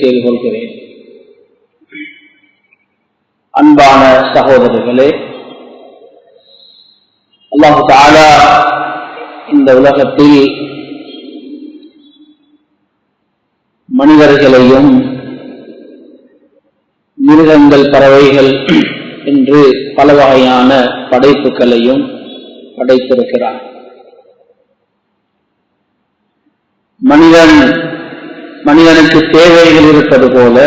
செய்து கொள்கிறேன். அன்பான சகோதரர்களே அல்லாஹு தாலா இந்த உலகத்தில் மனிதர்களையும் மிருகங்கள் பறவைகள் என்று பல வகையான படைப்புகளையும் படைத்திருக்கிறார். மனிதன் மனிதனுக்கு தேவைகள் இருப்பது போல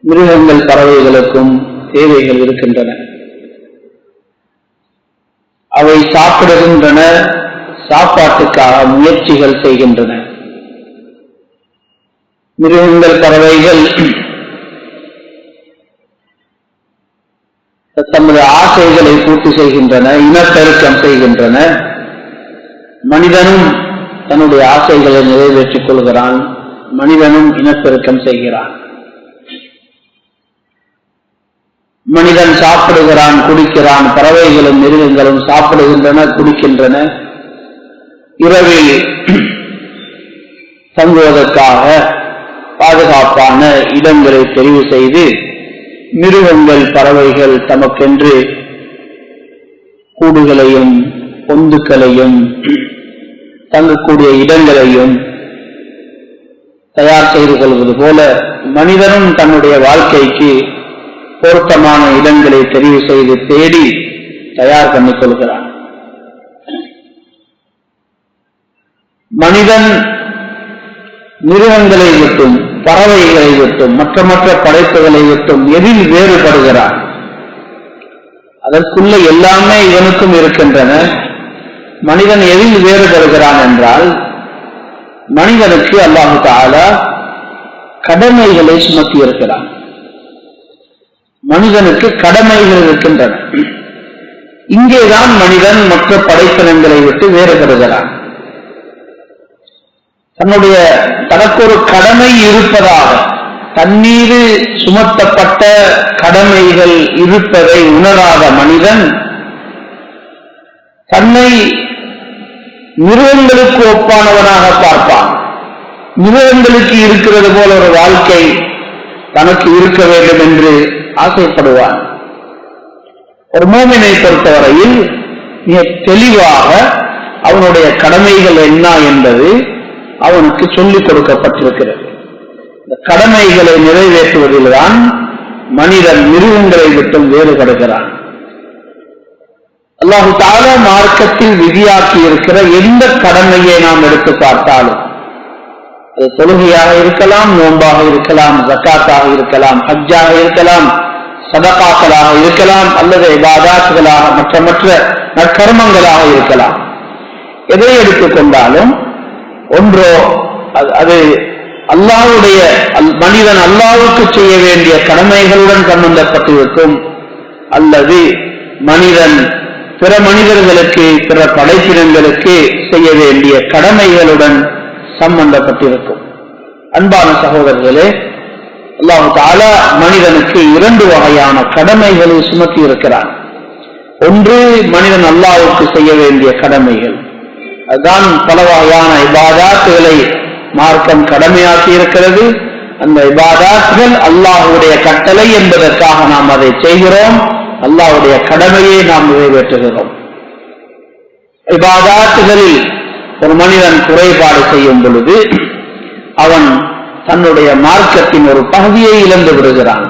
மிருகங்கள் பறவைகளுக்கும் தேவைகள் இருக்கின்றன. அவை சாப்பிடுகின்றன சாப்பாட்டுக்காக முயற்சிகள் செய்கின்றன. மிருகங்கள் பறவைகள் தமது ஆசைகளை பூர்த்தி செய்கின்றன இனப்பெருக்கம் செய்கின்றன. மனிதனும் தன்னுடைய ஆசைகளை நிறைவேற்றிக் கொள்கிறான். மனிதனும் இனப்பெருக்கம் செய்கிறான். மனிதன் சாப்பிடுகிறான் குடிக்கிறான் பறவைகளும் மிருகங்களும் சாப்பிடுகின்றன குடிக்கின்றன. இரவில் தங்குவதற்காக பாதுகாப்பான இடங்களை தெரிவு செய்து மிருகங்கள் பறவைகள் தமக்கென்று கூடுகளையும் பொந்துக்களையும் தங்கக்கூடிய இடங்களையும் தயார் செய்து கொள்வது போல மனிதனும் தன்னுடைய வாழ்க்கைக்கு பொருத்தமான இடங்களை தெரிவு செய்து தேடி தயார் பண்ணிக் கொள்கிறான். மனிதன் மிருகங்களை விட்டும் பறவைகளை விட்டும் மற்ற மற்ற படைப்புகளை விட்டும் எதில் வேறுபடுகிறான்? அதற்குள்ள எல்லாமே இவனுக்கும் இருக்கின்றன. மனிதன் எதில் வேறுபடுகிறான் என்றால் மனிதனுக்கு அல்லாஹு தாலா கடமைகளை சுமத்தி இருக்கிறான் மனிதனுக்கு கடமைகள் இருக்கின்றன. இங்கேதான் மனிதன் மற்ற படைப்பினங்களை விட்டு வேறுபடுகிறான் தன்னுடைய தனக்கு ஒரு கடமை இருப்பதாக தண்ணீர் சுமத்தப்பட்ட கடமைகள் இருப்பதை உணராத மனிதன் தன்னை மிருகங்களுக்கு ஒப்பானவனாக பார்ப்பான். மிருகங்களுக்கு இருக்கிறது போல ஒரு வாழ்க்கை தனக்கு இருக்க வேண்டும் என்று ஆசைப்படுவான். ஒரு மூமினை பொறுத்தவரையில் மிக தெளிவாக அவனுடைய கடமைகள் என்ன என்பது அவனுக்கு சொல்லிக் கொடுக்கப்பட்டிருக்கிறது. இந்த கடமைகளை நிறைவேற்றுவதில்தான் மனிதன் மிருகங்களை விட்டும் வேறுபடுகிறான். அல்லாஹு தால மார்க்கத்தில் விதியாக்கி இருக்கிற எந்த கடமையை நாம் எடுத்து பார்த்தாலும் அது தொழுகையாக இருக்கலாம் நோன்பாக இருக்கலாம் ஜக்காத்தாக இருக்கலாம் ஹஜ்ஜாக இருக்கலாம் சதகாக்களாக இருக்கலாம் அல்லது இபாதாத்துகளாக மற்ற மற்ற நற்கர்மங்களாக இருக்கலாம். எதை எடுத்துக்கொண்டாலும் ஒன்றோ அது அல்லாவுடைய மனிதன் அல்லாவுக்கு செய்ய வேண்டிய கடமைகளுடன் சம்பந்தப்பட்டிருக்கும் அல்லது மனிதன் பிற மனிதர்களுக்கு பிற படைப்பினங்களுக்கு செய்ய வேண்டிய கடமைகளுடன் சம்பந்தப்பட்டிருக்கும். அன்பான சகோதரர்களே அல்லாஹு தாலா மனிதனுக்கு இரண்டு வகையான கடமைகளை சுமத்தி இருக்கிறான் ஒன்று மனிதன் அல்லாவுக்கு செய்ய வேண்டிய கடமைகள். அதுதான் பல வகையான இபாதாத்துகளை மார்க்கம் கடமையாக்கி இருக்கிறது அந்த இபாதாத்துகள் அல்லாஹுடைய கட்டளை என்பதற்காக நாம் அதை செய்கிறோம். அல்லாவுடைய கடமையை நாம் நிறைவேற்றுகிறோம். இபாதாத்துகளில் ஒரு மனிதன் குறைபாடு செய்யும் பொழுது அவன் தன்னுடைய மார்க்கத்தின் ஒரு பகுதியை இழந்து விடுகிறான்.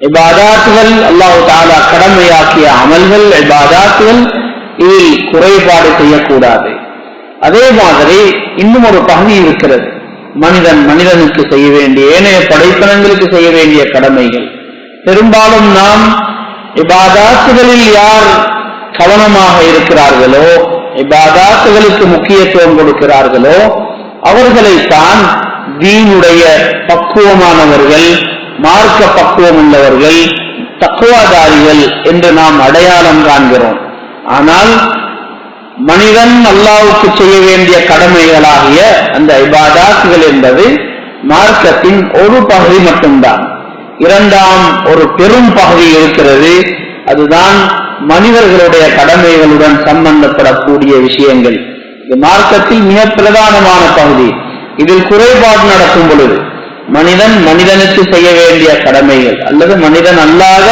இபாதாத்துகள் அல்லாஹு தாலா கடமையாக்கிய அமல்கள் இபாதாத்துகள் இதில் குறைபாடு செய்யக்கூடாது. அதே மாதிரி இன்னும் ஒரு பகுதி இருக்கிறது. மனிதன் மனிதனுக்கு செய்ய வேண்டிய ஏனைய படைப்பினங்களுக்கு செய்ய வேண்டிய கடமைகள். பெரும்பாலும் நாம் இபாதாத்துகளில் யார் கவனமாக இருக்கிறார்களோ இபாதாத்துகளுக்கு முக்கியத்துவம் கொடுக்கிறார்களோ அவர்களைத்தான் தீனுடைய பக்குவமானவர்கள் மார்க்க பக்குவம் உள்ளவர்கள் தக்குவாதாரிகள் என்று நாம் அடையாளம் காண்கிறோம். ஆனால் மனிதன் அல்லாவுக்கு செய்ய வேண்டிய கடமைகளாகிய அந்த இபாதாத்துகள் என்பது மார்க்கத்தின் ஒரு பகுதி மட்டும்தான். இரண்டாம் ஒரு பெரும் பகுதி இருக்கிறது. அதுதான் மனிதர்களுடைய கடமைகளுடன் சம்பந்தப்படக்கூடிய விஷயங்கள். இது மார்க்கத்தில் மிக பிரதானமான பகுதி. இதில் குறைபாடு நடக்கும் பொழுது மனிதன் மனிதனுக்கு செய்ய வேண்டிய கடமைகள் அல்லது மனிதன் அல்லாத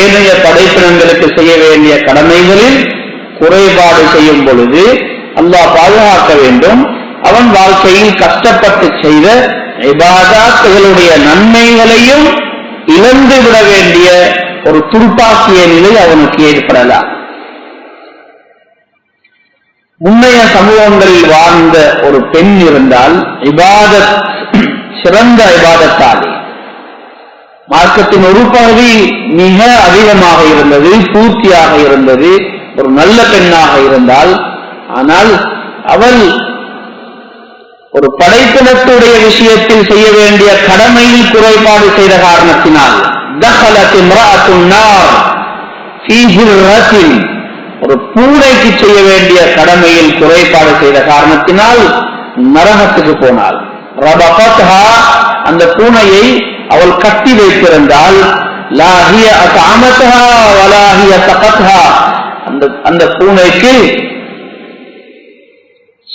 ஏனைய படைப்பினங்களுக்கு செய்ய வேண்டிய கடமைகளில் குறைபாடு செய்யும் பொழுது அல்லாஹ் பாதுகாக்க வேண்டும். அவன் வாழ்க்கையில் கஷ்டப்பட்டு செய்த இபாதாத்துகளுடைய நன்மைகளையும் இழந்து விட வேண்டிய ஒரு துருப்பாக்கிய நிலை அவனுக்கு ஏற்படலாம் முன்னைய சமூகங்களில் வாழ்ந்த ஒரு பெண் இருந்தால் இபாதத் சிறந்த இபாதத்தாலே மார்க்கத்தின் ஒரு பகுதி மிக அதிகமாக இருந்தது பூர்த்தியாக இருந்தது ஒரு நல்ல பெண்ணாக இருந்தால் ஆனால் அவள் ஒரு படைப்பினத்துடைய விஷயத்தில் செய்ய வேண்டிய கடமையில் குறைபாடு செய்த காரணத்தினால் தகலத் ஒரு பூனைக்கு செய்ய வேண்டிய கடமையில் குறைபாடு செய்த காரணத்தினால் நரகத்துக்கு போனாள். அந்த பூனையை அவள் கட்டி வைத்திருந்தால் லாஹிய வலாஹிய அந்த அந்த பூனைக்கு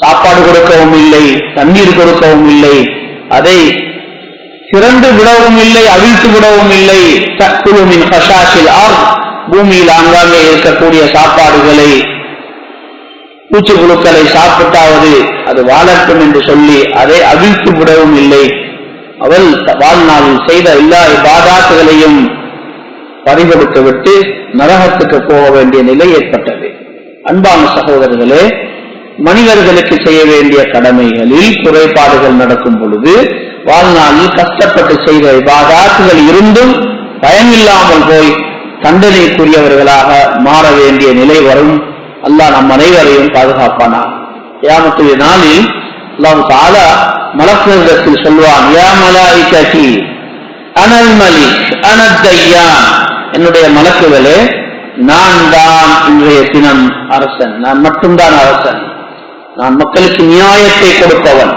சாப்பாடு கொடுக்கவும் இல்லை தண்ணீர் கொடுக்கவும் இல்லை அதை சிறந்து விடவும் இல்லை அவிழ்த்து விடவும் இல்லை. குழுவின் ஹஷாஷில் ஆர் பூமியில் ஆங்காங்கே இருக்கக்கூடிய சாப்பாடுகளை பூச்சிப்புழுக்களை சாப்பிட்டாவது அது வாழட்டும் என்று சொல்லி அதை அவிழ்த்து விடவும் இல்லை. அவள் வாழ்நாளில் செய்த எல்லா பாதாத்துகளையும் பறிகொடுத்து விட்டு நரகத்துக்கு போக வேண்டிய நிலை ஏற்பட்டது. அன்பான சகோதரர்களே மனிதர்களுக்கு செய்ய வேண்டிய கடமைகளில் குறைபாடுகள் நடக்கும் பொழுது வாழ்நாளில் கஷ்டப்பட்டு செய்த விவாதாத்துகள் இருந்தும் பயனில்லாமல் போய் தண்டனைக்குரியவர்களாக மாற வேண்டிய நிலை வரும். அல்லாஹ் நம் அனைவரையும் பாதுகாப்பானா யாமத்துடைய நாளில் அல்லாஹ் தாலா மலக்குகளிடத்தில் சொல்வான் யா மலாய்கி அனல் மலிக் என்னுடைய மலக்குகளே நான் தான் இன்றைய தினம் அரசன் நான் மட்டும்தான் அரசன். நான் மக்களுக்கு நியாயத்தை கொடுப்பவன்.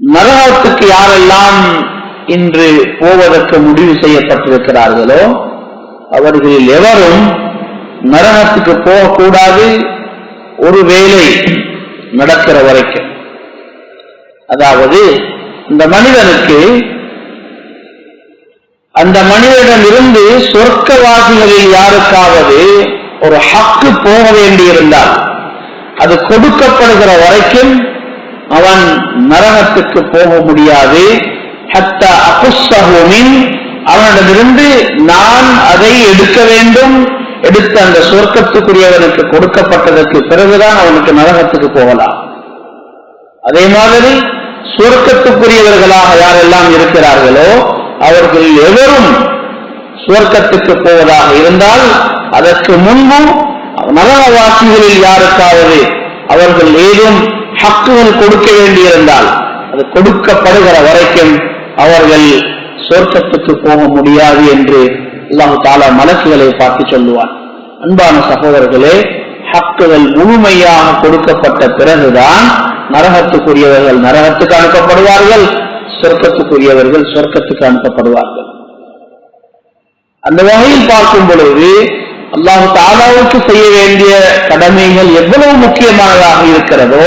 நரகத்துக்கு யாரெல்லாம் இன்று போவதற்கு முடிவு செய்யப்பட்டிருக்கிறார்களோ அவர்களில் எவரும் நரகத்துக்கு போகக்கூடாது ஒருவேளை நடக்கிற வரைக்கும். அதாவது இந்த மனிதனுக்கு அந்த மனிதனிடமிருந்து சொர்க்கவாசிகளில் யாருக்காவது ஒரு ஹக்கு போக வேண்டியிருந்தால் அது கொடுக்கப்படுகிற வரைக்கும் அவன் நரகத்துக்கு போக முடியாது. ஹத்தா அகுஸ்ஸஹுமின் அவனிடமிருந்து நான் அதை எடுக்க வேண்டும். எடுத்து அந்த சொர்க்கத்துக்குரியவனுக்கு கொடுக்கப்பட்டதற்கு பிறகுதான் அவனுக்கு நரகத்துக்கு போகலாம். அதே மாதிரி சொர்க்கத்துக்குரியவர்களாக யாரெல்லாம் இருக்கிறார்களோ அவர்கள் எவரும் சுவர்க்கத்துக்கு போவதாக இருந்தால் அதற்கு முன்பும் நரகவாசிகளில் யாருக்காவது அவர்கள் ஏதும் ஹக்குகள் கொடுக்க வேண்டியிருந்தால் அது கொடுக்கப்படுகிற வரைக்கும் அவர்கள் சொர்க்கத்துக்கு போக முடியாது என்று அல்லாஹு தாலா மலக்குகளை பார்த்து சொல்லுவான். அன்பான சகோதரர்களே ஹக்குகள் முழுமையாக கொடுக்கப்பட்ட பிறகுதான் நரகத்துக்குரியவர்கள் நரகத்துக்கு அனுப்பப்படுவார்கள் சொர்க்கத்துக்குரியவர்கள் சொர்க்கத்துக்கு அனுப்பப்படுவார்கள். அந்த வகையில் பார்க்கும் பொழுது அல்லாஹு தாலாவுக்கு செய்ய வேண்டிய கடமைகள் எவ்வளவு முக்கியமானதாக இருக்கிறதோ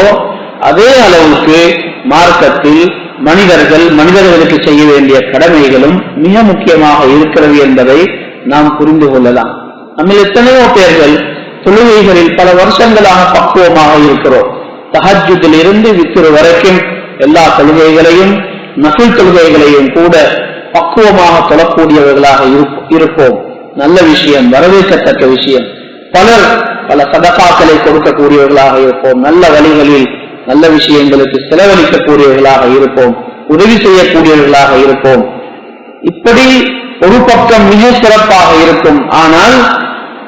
அதே அளவுக்கு மார்க்கத்தில் மனிதர்கள் மனிதர்களுக்கு செய்ய வேண்டிய கடமைகளும் மிக முக்கியமாக இருக்கிறது என்பதை நாம் புரிந்து கொள்ளலாம். நம்ம எத்தனையோ பேர்கள் தொழுகைகளில் பல வருஷங்களாக பக்குவமாக இருக்கிறோம். தஹஜுதில் இருந்து வித்திரு வரைக்கும் எல்லா தொழுகைகளையும் நகுல் தொழுகைகளையும் கூட பக்குவமாக தொழக்கூடியவர்களாக இருப்- இருப்போம். நல்ல விஷயம் வரவேற்கத்தக்க விஷயம். பலர் பல சதகாக்களை கொடுக்கக்கூடியவர்களாக இருப்போம். நல்ல வழிகளில் நல்ல விஷயங்களுக்கு செலவழிக்கக்கூடியவர்களாக இருப்போம். உதவி செய்யக்கூடியவர்களாக இருப்போம். இப்படி ஒரு பக்கம் மிக சிறப்பாக இருக்கும். ஆனால்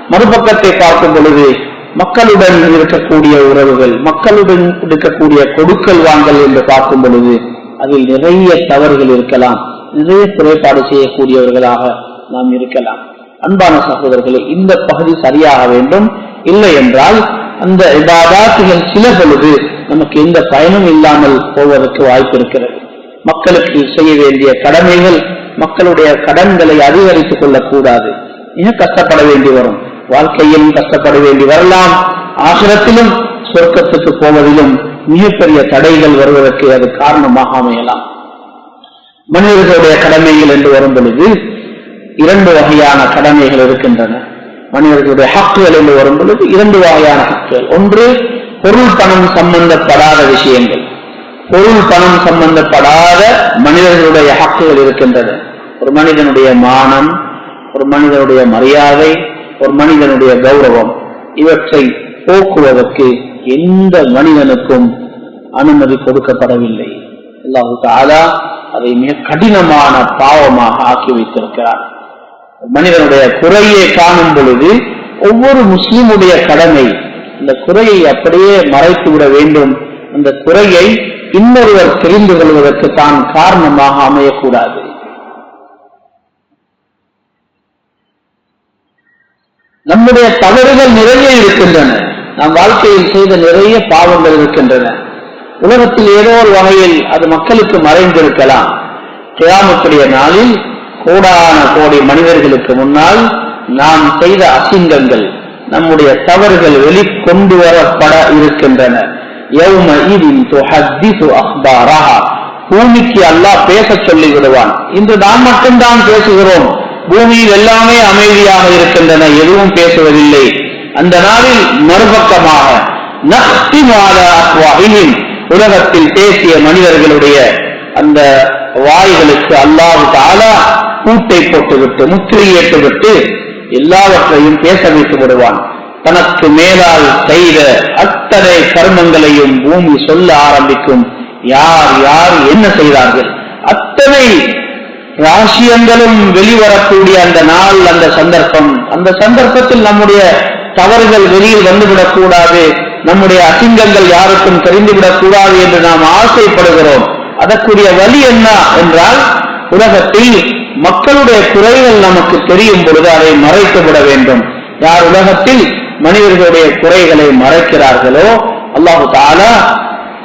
மறுபக்கத்தை பார்க்கும் பொழுது மக்களுடன் இருக்கக்கூடிய உறவுகள் மக்களுடன் இருக்கக்கூடிய கொடுக்கல் வாங்கல் என்று பார்க்கும் பொழுது அதில் நிறைய தவறுகள் இருக்கலாம். நிறைய குறைபாடு செய்யக்கூடியவர்களாக நாம் இருக்கலாம். அன்பான சகோதரர்களே இந்த பகுதி சரியாக வேண்டும். இல்லை என்றால் அந்த இபாதாத்துகள் சில பொழுது நமக்கு எந்த பயனும் இல்லாமல் போவதற்கு வாய்ப்பு இருக்கிறது. மக்களுக்கு செய்ய வேண்டிய கடமைகள் மக்களுடைய கடன்களை அதிகரித்துக் கொள்ளக்கூடாது. மிக கஷ்டப்பட வேண்டி வரும். வாழ்க்கையிலும் கஷ்டப்பட வேண்டி வரலாம். ஆசிரத்திலும் சொர்க்கத்துக்கு போவதிலும் மிகப்பெரிய தடைகள் வருவதற்கு அது காரணமாக அமையலாம் மனிதர்களுடைய கடமைகள் என்று வரும் பொழுது இரண்டு வகையான கடமைகள் இருக்கின்றன. மனிதர்களுடைய ஹக்குகள் என்று வரும் பொழுது இரண்டு வகையான ஹக்குகள். ஒன்று பொருள் பணம் சம்பந்தப்படாத விஷயங்கள். பொருள் பணம் சம்பந்தப்படாத மனிதர்களுடைய ஹக்குகள் இருக்கின்றன. ஒரு மனிதனுடைய மானம் ஒரு மனிதனுடைய மரியாதை ஒரு மனிதனுடைய கௌரவம். இவற்றை போக்குவதற்கு எந்த மனிதனுக்கும் அனுமதி கொடுக்கப்படவில்லை. அல்லாஹு தாலா அதை மிக கடினமான பாவமாக ஆக்கி வைத்திருக்கிறார். மனிதனுடைய குறையை காணும் பொழுது ஒவ்வொரு முஸ்லிமுடைய கடமை இந்த குறையை அப்படியே மறைத்து விட வேண்டும். அந்த குறையை இன்னொருவர் தெரிந்து கொள்வதற்கு தான் காரணமாக அமையக்கூடாது. நம்முடைய தவறுகள் நிறைய இருக்கின்றன. நம் வாழ்க்கையில் செய்த நிறைய பாவங்கள் இருக்கின்றன. உலகத்தில் ஏதோ ஒரு வகையில் அது மக்களுக்கு மறைந்திருக்கலாம். கிராமத்துடைய நாளில் கோடான கோடி மனிதர்களுக்கு முன்னால் நாம் செய்த அசிங்கங்கள் நம்முடைய தவறுகள் வெளிக்கொண்டு வரப்பட இருக்கின்றன. பூமிக்கு அல்லாஹ் பேச சொல்லி விடுவான் இன்று நாம் மட்டும்தான் பேசுகிறோம். பூமியில் எல்லாமே அமைதியாக இருக்கின்றன எதுவும் பேசுவதில்லை. அந்த நாளில் மறுபக்கமாக உலகத்தில் பேசிய மனிதர்களுடைய அந்த வாய்களுக்கு அல்லாஹு தாலா கூட்டை போட்டுவிட்டு முத்திரையிட்டு விட்டு எல்லாவற்றையும் பேச வைத்து விடுவான். தனக்கு மேலால் செய்த அத்தனை கர்மங்களையும் பூமி சொல்ல ஆரம்பிக்கும். யார் யார் என்ன செய்தார்கள்? அத்தனை ராசியங்களும் வெளிவரக்கூடிய அந்த நாள் அந்த சந்தர்ப்பம். அந்த சந்தர்ப்பத்தில் நம்முடைய தவறுகள் வெளியில் வந்துவிடக் கூடாது நம்முடைய அசிங்கங்கள் யாருக்கும் தெரிந்துவிடக் கூடாது என்று நாம் ஆசைப்படுகிறோம். அதற்குரிய வழி என்ன என்றால் உலகத்தில் மக்களுடைய குறைகள் நமக்கு தெரியும் பொழுது அதை மறைத்து விட வேண்டும். யார் உலகத்தில் மனிதர்களுடைய குறைகளை மறைக்கிறார்களோ அல்லாஹு தாலா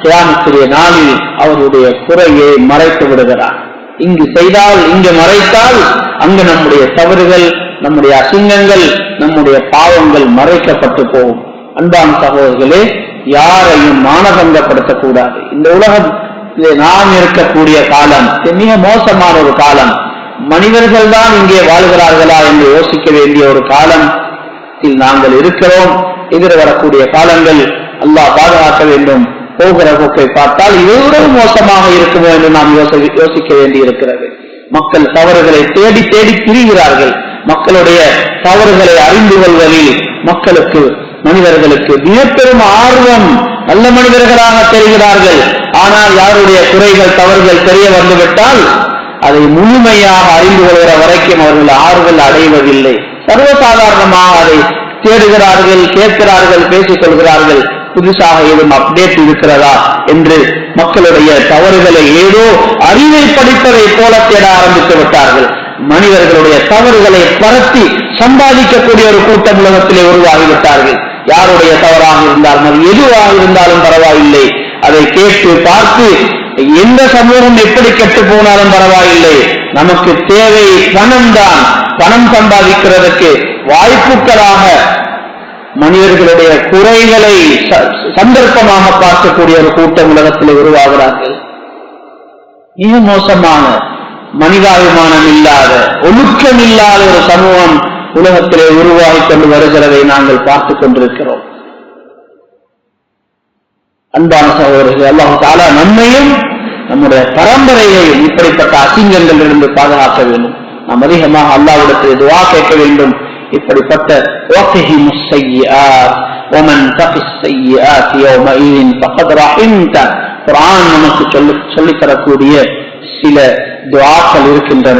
கிராமத்துடைய நாளில் அவருடைய குறையை மறைத்து விடுகிறார். இங்கு செய்தால் இங்கு மறைத்தால் அங்கு நம்முடைய தவறுகள் நம்முடைய அசிங்கங்கள் நம்முடைய பாவங்கள் மறைக்கப்பட்டு போகும். அன்பான சகோதரர்களே யாரையும் மானபங்கப்படுத்தக்கூடாது. இந்த உலகம் நாம் இருக்கக்கூடிய காலம் மிக மோசமான ஒரு காலம். மனிதர்கள் தான் இங்கே வாழ்கிறார்களா என்று யோசிக்க வேண்டிய ஒரு காலம் நாங்கள் இருக்கிறோம். எதிர் வரக்கூடிய காலங்கள் அல்லாஹ் பாதுகாக்க வேண்டும். போகிற போக்கை பார்த்தால் இவ்வளவு மோசமாக இருக்குமோ என்று நாம் யோசிக்க வேண்டி இருக்கிறது மக்கள் தவறுகளை தேடி தேடி பிரிகிறார்கள். மக்களுடைய தவறுகளை அறிந்து கொள்வதில் மக்களுக்கு மனிதர்களுக்கு மிகப்பெரும் ஆர்வம் நல்ல மனிதர்களாக தெரிகிறார்கள். ஆனால் யாருடைய குறைகள் தவறுகள் தெரிய வந்துவிட்டால் அதை முழுமையாக அறிந்து கொள்கிற வரைக்கும் அவர்கள் ஆறுதல் அடைவதில்லை. சர்வசாதாரணமாக அதை தேடுகிறார்கள் கேட்கிறார்கள் பேசிக் கொள்கிறார்கள். புதுசாக ஏதும் அப்டேட் இருக்கிறதா என்று மக்களுடைய தவறுகளை ஏதோ அறிவை படிப்பதை போல தேட ஆரம்பித்து விட்டார்கள். மனிதர்களுடைய தவறுகளை பரத்தி சம்பாதிக்கக்கூடிய ஒரு கூட்டம் உலகத்திலே உருவாகிவிட்டார்கள். யாருடைய தவறாக இருந்தாலும் அது எதுவாக இருந்தாலும் பரவாயில்லை. அதை கேட்டு பார்த்து எந்த சமூகம் எப்படி கெட்டு போனாலும் பரவாயில்லை. நமக்கு தேவை பணம் தான். பணம் சம்பாதிக்கிறதுக்கு வாய்ப்புகளாக மனிதர்களுடைய குறைகளை சந்தர்ப்பமாக பார்க்கக்கூடிய ஒரு கூட்டம் உலகத்தில் உருவாகிறார்கள். மிக மோசமான மனிதாபிமானம் இல்லாத ஒழுக்கம் இல்லாத ஒரு சமூகம் உலகத்திலே உருவாகி கொண்டு வருகிறதை நாங்கள் பார்த்துக் கொண்டிருக்கிறோம். அன்பான சகோதரர்கள் அல்லாஹு தாலா நம்மையும் நம்முடைய பரம்பரையையும் இப்படிப்பட்ட அசிங்கங்களிலிருந்து பாதுகாக்க வேண்டும். நாம் அதிகமாக அல்லாவிடத்தில் துவா கேட்க வேண்டும். இப்படிப்பட்ட நமக்கு சொல்லி சொல்லித்தரக்கூடிய சில துவாக்கள் இருக்கின்றன.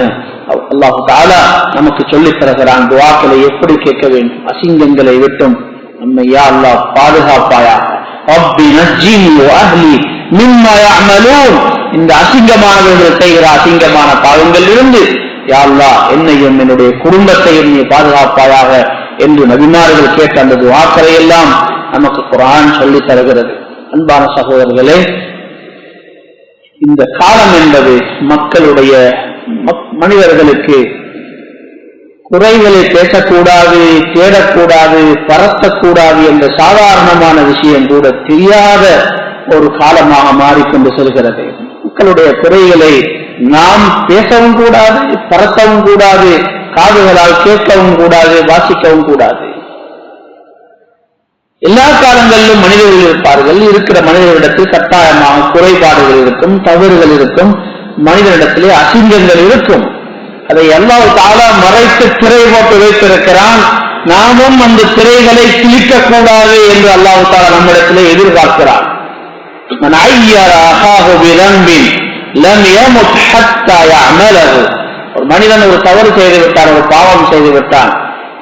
அல்லாஹு தாலா நமக்கு சொல்லித் தருகிறான் துவாக்களை எப்படி கேட்க வேண்டும்? அசிங்கங்களை விட்டும். நம்மை யா அல்லாஹ் பாதுகாப்பாயாக. இந்த அசிங்கமானவர்கள் செய்கிற அசிங்கமான பாவங்களில் இருந்து யாழ்லா என்னையும் என்னுடைய குடும்பத்தையும் நீ பாதுகாப்பாயாக என்று நபிமார்கள் கேட்ட அந்த துவாக்களை எல்லாம் நமக்கு குரான் சொல்லி தருகிறது. அன்பான சகோதரர்களே இந்த காலம் என்பது மக்களுடைய மனிதர்களுக்கு குறைகளை பேசக்கூடாது தேடக்கூடாது பரத்தக்கூடாது என்ற சாதாரணமான விஷயம் கூட தெரியாத ஒரு காலமாக மாறிக்கொண்டு செல்கிறது. மக்களுடைய குறைகளை நாம் பேசவும் கூடாது பரத்தவும் கூடாது காதுகளால் கேட்கவும் கூடாது வாசிக்கவும் கூடாது. எல்லா காலங்களிலும் மனிதர்கள் இருப்பார்கள். இருக்கிற மனிதர்களிடத்தில் கட்டாயமாக குறைபாடுகள் இருக்கும் தவறுகள் இருக்கும் மனிதனிடத்திலே அசிங்கங்கள் இருக்கும். அதை எல்லாம் தாளா மறைத்து திரை போட்டு வைத்திருக்கிறான். நாமும் அந்த திரைகளை கிழிக்கக்கூடாது என்று அல்லாஹு தாலா நம்மிடத்திலே எதிர்பார்க்கிறான். ஒரு மனிதன் ஒரு தவறு செய்து விட்டான் ஒரு பாவம் செய்து விட்டான்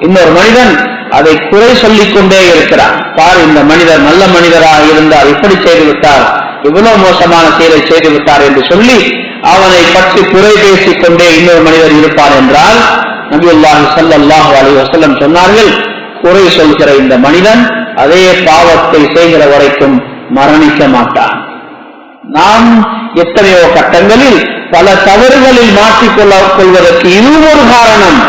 இன்னொரு மனிதன் அதை குறை சொல்லிக் கொண்டே இருக்கிறான். பார் இந்த மனிதர் நல்ல மனிதராக இருந்தால் இப்படி செய்துவிட்டார் இவ்வளவு மோசமான செயலை செய்துவிட்டார் என்று சொல்லி அவனை பற்றி குறை பேசிக் கொண்டே இன்னொரு மனிதர் இருப்பார் என்றால் நபியுல்லாஹி சல்லாஹு அலி வசல்லம் சொன்னார்கள் குறை சொல்கிற இந்த மனிதன் அதே பாவத்தை செய்கிற வரைக்கும் மரணிக்க மாட்டான். நாம் எத்தனையோ கட்டங்களில் பல தவறுகளில் மாற்றிக்கொள்ள கொள்வதற்கு இதுவும் ஒரு காரணம்.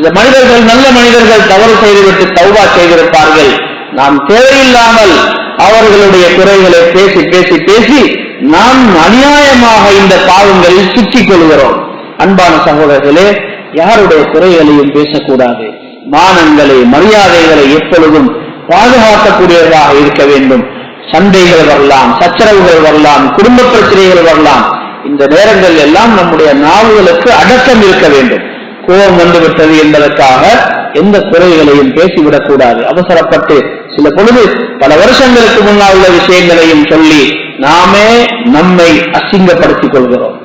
இந்த மனிதர்கள் நல்ல மனிதர்கள் தவறு செய்துவிட்டு தௌபா செய்திருப்பார்கள். நாம் தேவையில்லாமல் அவர்களுடைய குறைகளை பேசி பேசி பேசி நாம் அநியாயமாக இந்த பாவங்களில் சிக்கிக் கொள்கிறோம். அன்பான சகோதரர்களே யாருடைய குறைகளையும் பேசக்கூடாது. மானங்களை மரியாதைகளை எப்பொழுதும் பாதுகாக்கக்கூடியதாக இருக்க வேண்டும். சண்டைகள் வரலாம் சச்சரவுகள் வரலாம் குடும்ப பிரச்சனைகள் வரலாம். இந்த நேரங்கள் எல்லாம் நம்முடைய நாவுகளுக்கு அடக்கம் இருக்க வேண்டும். கோபம் வந்துவிட்டது என்பதற்காக எந்த குறைகளையும் பேசிவிடக் கூடாது. அவசரப்பட்டு சில பொழுது பல வருஷங்களுக்கு முன்னால் உள்ள விஷயங்களையும் சொல்லி நாமே நம்மை அசிங்கப்படுத்திக் கொள்கிறோம்.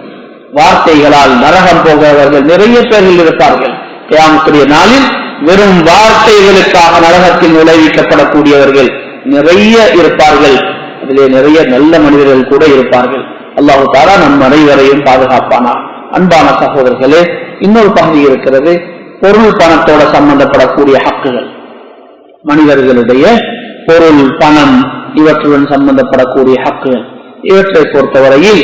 வார்த்தைகளால் நரகம் போகிறவர்கள் நிறைய பேர்கள் இருப்பார்கள். கியாமத்துடைய நாளில் வெறும் வார்த்தைகளுக்காக நரகத்தில் நுழைவிக்கப்படக்கூடியவர்கள் நிறைய இருப்பார்கள். அதிலே நிறைய நல்ல மனிதர்கள் கூட இருப்பார்கள். அல்லாஹு தாரா நம் அனைவரையும் பாதுகாப்பானா அன்பான சகோதரர்களே இன்னொரு பகுதி இருக்கிறது பொருள் பணத்தோட சம்பந்தப்படக்கூடிய ஹக்குகள். மனிதர்களுடைய பொருள் பணம் இவற்றுடன் சம்பந்தப்படக்கூடிய ஹக்குகள். இவற்றை பொறுத்தவரையில்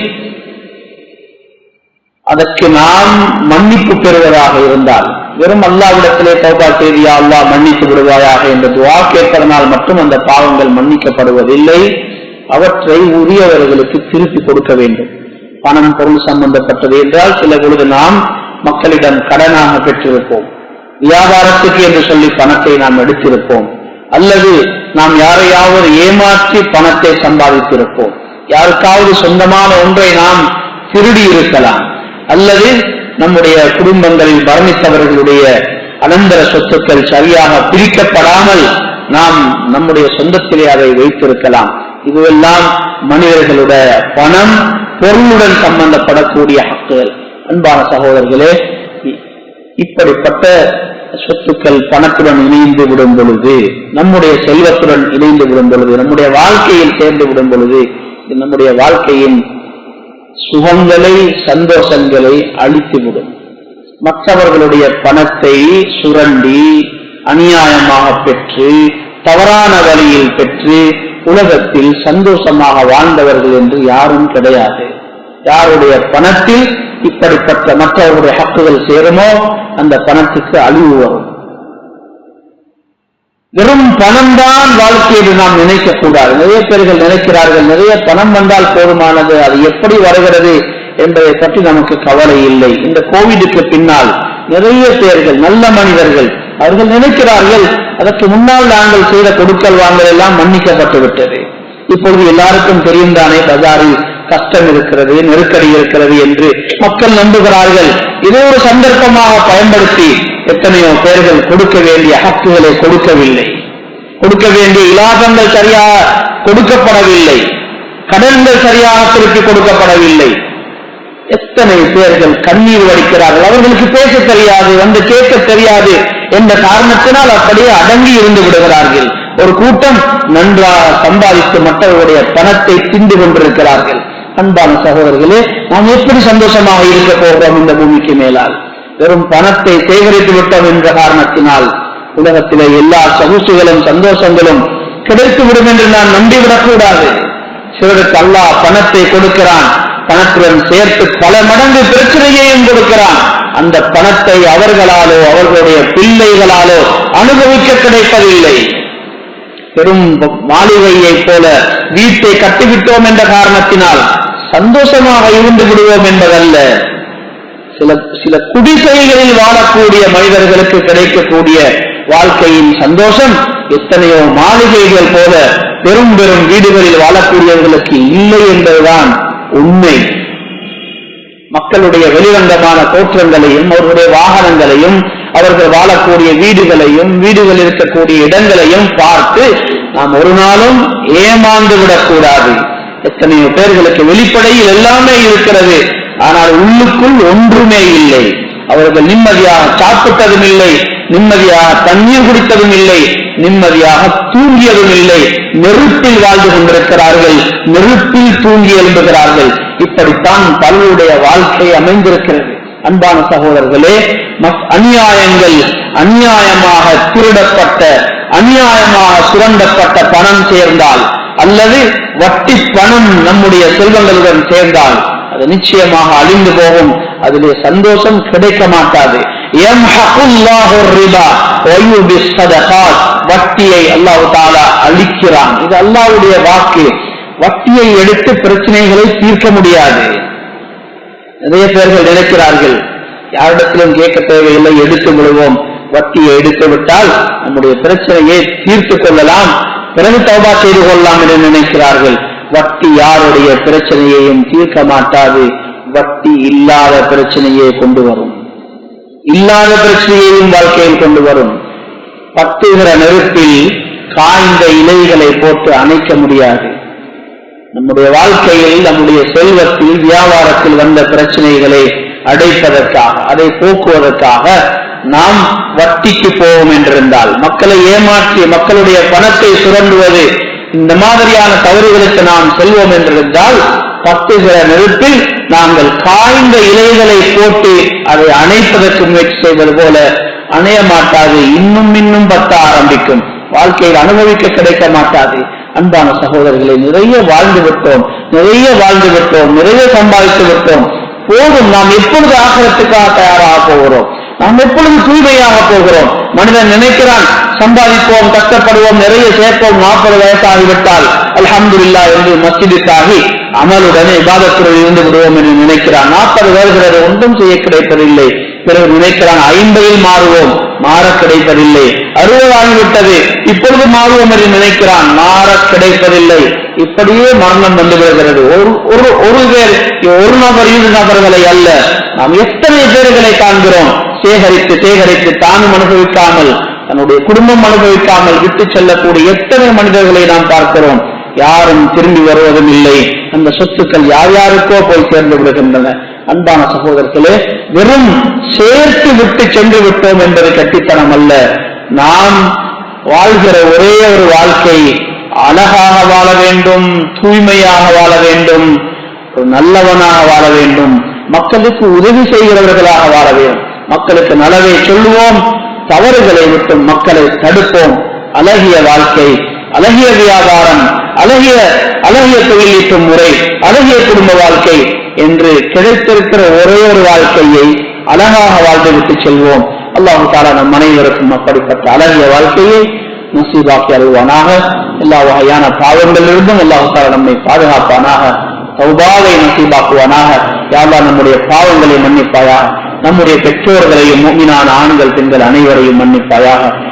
அதற்கு நாம் மன்னிப்பு பெறுவதாக இருந்தால் வெறும் அல்லாவிடத்திலே தௌபா செய்தியா அல்லாஹ் மன்னித்து விடுவாயாக என்ற துவா கேட்பதனால் மட்டும் அந்த பாவங்கள் மன்னிக்கப்படுவதில்லை. அவற்றை உரியவர்களுக்கு திருப்பி கொடுக்க வேண்டும். பணம் பொருள் சம்பந்தப்பட்டது என்றால் சில பொழுது நாம் மக்களிடம் கடனாக பெற்றிருப்போம். வியாபாரத்துக்கு என்று சொல்லி பணத்தை நாம் எடுத்திருப்போம். அல்லது நாம் யாரையாவது ஏமாற்றி பணத்தை சம்பாதித்திருப்போம். யாருக்காவது சொந்தமான ஒன்றை நாம் திருடி இருக்கலாம். அல்லது நம்முடைய குடும்பங்களில் மரணித்தவர்களுடைய அனந்தர சொத்துக்கள் சரியாக பிரிக்கப்படாமல் நாம் நம்முடைய சொந்தத்திலே அதை வைத்திருக்கலாம். இதுவெல்லாம் மனிதர்களுடைய பணம் பொருளுடன் சம்பந்தப்படக்கூடிய ஹக்குகள். அன்பான சகோதரர்களே இப்படிப்பட்ட சொத்துக்கள் பணத்துடன் இணைந்து விடும் பொழுது நம்முடைய செல்வத்துடன் இணைந்து விடும் பொழுது நம்முடைய வாழ்க்கையில் சேர்ந்து விடும் பொழுது நம்முடைய வாழ்க்கையின் சுகங்களை சந்தோஷங்களை அழித்துவிடும். மற்றவர்களுடைய பணத்தை சுரண்டி அநியாயமாக பெற்று தவறான வழியில் பெற்று உலகத்தில் சந்தோஷமாக வாழ்ந்தவர்கள் என்று யாரும் கிடையாது. யாருடைய பணத்தில் இப்படிப்பட்ட மற்றவர்களுடைய ஹக்குகள் சேருமோ அந்த பணத்துக்கு அழிவு வரும். வெறும் பணம் தான் வாழ்க்கை என்று நாம் நினைக்கக்கூடாது. நிறைய பேர்கள் நினைக்கிறார்கள் நிறைய பணம் வந்தால் போதுமானது அது எப்படி வருகிறது என்பதை பற்றி நமக்கு கவலை இல்லை. இந்த கோவிடுக்கு பின்னால் நிறைய பேர்கள் நல்ல மனிதர்கள் அவர்கள் நினைக்கிறார்கள் அதற்கு முன்னால் நாங்கள் செய்த கொடுக்கல் வாங்கல் எல்லாம் மன்னிக்கப்பட்டு விட்டது. இப்பொழுது எல்லாருக்கும் தெரியும் தானே பஜாரில் கஷ்டம் இருக்கிறது நெருக்கடி இருக்கிறது என்று மக்கள் நம்புகிறார்கள். இதை ஒரு சந்தர்ப்பமாக பயன்படுத்தி எத்தனையோ பேர்கள் கொடுக்க வேண்டிய ஹக்குகளை கொடுக்கவில்லை. கொடுக்க வேண்டிய இலாபங்கள் சரியாக கொடுக்கப்படவில்லை. கடன்கள் சரியாக திருப்பி கொடுக்கப்படவில்லை. எத்தனை பேர்கள் கண்ணீர் வடிக்கிறார்கள். அவர்களுக்கு பேச தெரியாது வந்து கேட்க தெரியாது என்ற காரணத்தினால் அப்படியே அடங்கி இருந்து விடுகிறார்கள். ஒரு கூட்டம் நன்றாக சம்பாதித்து மற்றவர்களுடைய பணத்தை திண்டு கொண்டிருக்கிறார்கள். அன்பான சகோதரர்களே நாம் எப்படி சந்தோஷமாக இருக்க போகிறோம் இந்த பூமிக்கு மேலால்? வெறும் பணத்தை சேகரித்து விட்டோம் என்ற காரணத்தினால் உலகத்திலே எல்லா சகுசுகளும் சந்தோஷங்களும் கிடைத்து விடும் என்று நான் நம்பிவிடக்கூடாது. சிலருக்கு அல்லாஹ் பணத்தை கொடுக்கிறான். பணத்துடன் சேர்த்து பல மடங்கு பிரச்சனையையும் கொடுக்கிறான். அந்த பணத்தை அவர்களாலோ அவர்களுடைய பிள்ளைகளாலோ அனுபவிக்க கிடைப்பதில்லை. பெரும் மாளிகையை போல வீட்டை கட்டிவிட்டோம் என்ற காரணத்தினால் சந்தோஷமாக இருந்து விடுவோம் என்பதல்ல. சில சில குடிசைகளில் வாழக்கூடிய மனிதர்களுக்கு கிடைக்கக்கூடிய வாழ்க்கையின் சந்தோஷம் எத்தனையோ மாளிகைகள் போல பெரும் பெரும் வீடுகளில் வாழக்கூடியவர்களுக்கு இல்லை என்பதுதான் உண்மை. மக்களுடைய வெளிரங்கமான தோற்றங்களையும் அவர்களுடைய வாகனங்களையும் அவர்கள் வாழக்கூடிய வீடுகளையும் வீடுகளில் இருக்கக்கூடிய இடங்களையும் பார்த்து நாம் ஒரு நாளும் ஏமாந்து விடக்கூடாது. எத்தனையோ பேர்களுக்கு வெளிப்படையில் எல்லாமே இருக்கிறது. ஆனால் உள்ளுக்குள் ஒன்றுமே இல்லை. அவர்கள் நிம்மதியாக சாப்பிட்டதும் இல்லை நிம்மதியாக தண்ணீர் குடித்ததும் இல்லை நிம்மதியாக தூங்கியதும் இல்லை. நெருப்பில் வாழ்ந்து கொண்டிருக்கிறார்கள் நெருப்பில் தூங்கி எழும்புகிறார்கள். இப்படித்தான் பலருடைய வாழ்க்கை அமைந்திருக்கிறது. அன்பான சகோதரர்களே அநியாயங்கள் அநியாயமாக திருடப்பட்ட அநியாயமாக சுரண்டப்பட்ட பணம் சேர்ந்தால் அல்லது வட்டி பணம் நம்முடைய செல்வங்களுடன் சேர்ந்தால் அது நிச்சயமாக அழிந்து போகும். அதிலே சந்தோஷம் கிடைக்க மாட்டாது. வட்டியை அல்லாஹு தாலா அழிக்கிறான். இது அல்லாவுடைய வாக்கு. வட்டியை எடுத்து பிரச்சனைகளை தீர்க்க முடியாது. நிறைய பேர்கள் நினைக்கிறார்கள் யாரிடத்திலும் கேட்க தேவையில்லை எடுத்து விடுவோம். வட்டியை எடுத்து விட்டால் நம்முடைய பிரச்சனையை தீர்த்து கொள்ளலாம். பிறகு தௌபா செய்து கொள்ளலாம் என்று நினைக்கிறார்கள். வட்டி யாருடைய பிரச்சனையையும் தீர்க்க மாட்டாது. வட்டி இல்லாத பிரச்சனையை கொண்டு வரும். இல்லாத பிரச்சனையையும் வாழ்க்கையில் கொண்டு வரும். பத்துகிற நெருப்பில் காய்ந்த இலைகளை போட்டு அணைக்க முடியாது. நம்முடைய வாழ்க்கையில் நம்முடைய செல்வத்தில் வியாபாரத்தில் வந்த பிரச்சனைகளை அடைப்பதற்காக அதை போக்குவதற்காக நாம் வட்டிக்கு போவோம் என்றிருந்தால் மக்களை ஏமாற்றி மக்களுடைய பணத்தை சுரண்டுவது இந்த மாதிரியான தவறுகளுக்கு நாம் செல்வோம் என்றிருந்தால் பத்துகிற நெருப்பில் நாங்கள் காய்ந்த இலைகளை போட்டு அதை அணைப்பதற்கு முயற்சி செய்வது போல அணைய மாட்டாது இன்னும் இன்னும் பத்த ஆரம்பிக்கும். வாழ்க்கையில் அனுபவிக்க கிடைக்க மாட்டாது. அன்பான சகோதரர்களை நிறைய வாழ்ந்து விட்டோம். நிறைய வாழ்ந்து விட்டோம். நிறைய சம்பாதித்து விட்டோம். போதும். நாம் எப்பொழுது ஆகலத்துக்காக தயாராக போகிறோம்? நாம் எப்பொழுது தூய்மையாக போகிறோம்? மனிதன் நினைக்கிறான் சம்பாதிப்போம் கஷ்டப்படுவோம் நிறைய சேர்ப்போம் நாற்பது வயசாகிவிட்டால் அல்ஹம்துல்லா என்று மஸ்ஜிதுக்காகி அமலுடனே விவாதத்துறையில் இருந்து விடுவோம் என்று நினைக்கிறான். நாற்பது வருகிறது ஒன்றும் செய்ய கிடைப்பதில்லை. பிறகு நினைக்கிறான் ஐம்பதில் மாறுவோம். மாற கிடைப்பதில்லை. அறுபது ஆகிவிட்டது. இப்பொழுது மாறுவோம் என்று நினைக்கிறான் மாற கிடைப்பதில்லை. இப்படியே மரணம் வந்து விடுகிறது. ஒரு ஒரு ஒரு பேர் ஒரு நபர் இரு நபர்களை அல்ல. நாம் எத்தனை பேர்களை காண்கிறோம்? சேகரித்து சேகரித்து தானும் அனுபவிக்காமல் தன்னுடைய குடும்பம் அனுபவிக்காமல் விட்டு செல்லக்கூடிய எத்தனை மனிதர்களை நாம் பார்க்கிறோம்? யாரும் திரும்பி வருவதும் இல்லை. அந்த சொத்துக்கள் யார் யாருக்கோ போய் சேர்ந்து விடுகின்றன. அன்பான சகோதரர்களே வெறும் சேர்த்து விட்டு சென்று விட்டோம் என்பது கட்டித்தனம் அல்ல. நாம் வாழ்கிற ஒரே ஒரு வாழ்க்கை அழகாக வாழ வேண்டும் தூய்மையாக வாழ வேண்டும் ஒரு நல்லவனாக வாழ வேண்டும் மக்களுக்கு உதவி செய்கிறவர்களாக வாழ வேண்டும். மக்களுக்கு நலவை சொல்லுவோம் தவறுகளை விட்டு மக்களை தடுப்போம். அழகிய வாழ்க்கை அழகிய வியாபாரம் அழகிய அழகிய தொழிலீட்டும் முறை அழகிய குடும்ப வாழ்க்கை என்று கிடைத்திருக்கிற ஒரே ஒரு வாழ்க்கையை அழகாக வாழ்ந்துவிட்டு செல்வோம். அல்லாஹு தாலா நம் அனைவருக்கும் அப்படிப்பட்ட அழகிய வாழ்க்கையை நசீபாக்கி அருள்வானாக. எல்லா வகையான பாவங்களிலிருந்தும் அல்லாஹு தாலா நம்மை பாதுகாப்பானாக. சௌபாவை நசீபாக்குவானாக. யாரா நம்முடைய பாவங்களை மன்னிப்பாயாக நம்முடைய பெற்றோர்களையும் மூமினான ஆண்கள் பெண்கள் அனைவரையும் மன்னிப்பாயாக.